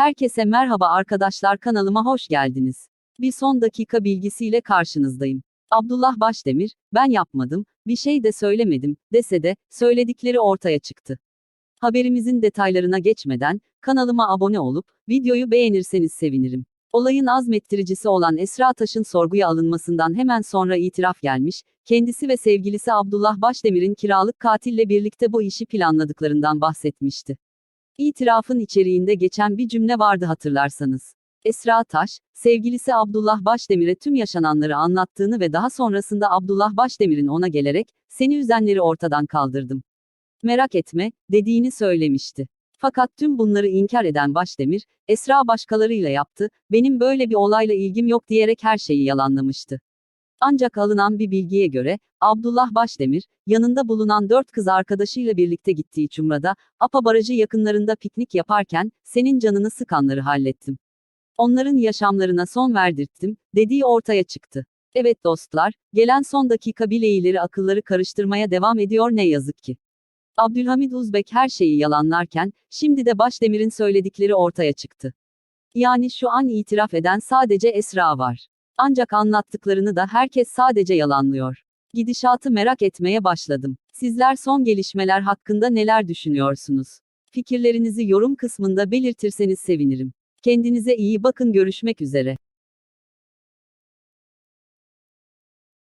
Herkese merhaba arkadaşlar kanalıma hoş geldiniz. Bir son dakika bilgisiyle karşınızdayım. Abdullah Başdemir, ben yapmadım, bir şey de söylemedim, dese de, söyledikleri ortaya çıktı. Haberimizin detaylarına geçmeden, kanalıma abone olup, videoyu beğenirseniz sevinirim. Olayın azmettiricisi olan Esra Taş'ın sorguya alınmasından hemen sonra itiraf gelmiş, kendisi ve sevgilisi Abdullah Başdemir'in kiralık katille birlikte bu işi planladıklarından bahsetmişti. İtirafın içeriğinde geçen bir cümle vardı hatırlarsanız. Esra Taş, sevgilisi Abdullah Başdemir'e tüm yaşananları anlattığını ve daha sonrasında Abdullah Başdemir'in ona gelerek, seni üzenleri ortadan kaldırdım. Merak etme, dediğini söylemişti. Fakat tüm bunları inkar eden Başdemir, Esra başkalarıyla yaptı, benim böyle bir olayla ilgim yok diyerek her şeyi yalanlamıştı. Ancak alınan bir bilgiye göre, Abdullah Başdemir, yanında bulunan dört kız arkadaşıyla birlikte gittiği Çumra'da, Apa Barajı yakınlarında piknik yaparken, senin canını sıkanları hallettim. Onların yaşamlarına son verdirttim, dediği ortaya çıktı. Evet dostlar, gelen son dakika bileyleri akılları karıştırmaya devam ediyor ne yazık ki. Abdülhamid Uzbek her şeyi yalanlarken, şimdi de Başdemir'in söyledikleri ortaya çıktı. Yani şu an itiraf eden sadece Esra var. Ancak anlattıklarını da herkes sadece yalanlıyor. Gidişatı merak etmeye başladım. Sizler son gelişmeler hakkında neler düşünüyorsunuz? Fikirlerinizi yorum kısmında belirtirseniz sevinirim. Kendinize iyi bakın görüşmek üzere.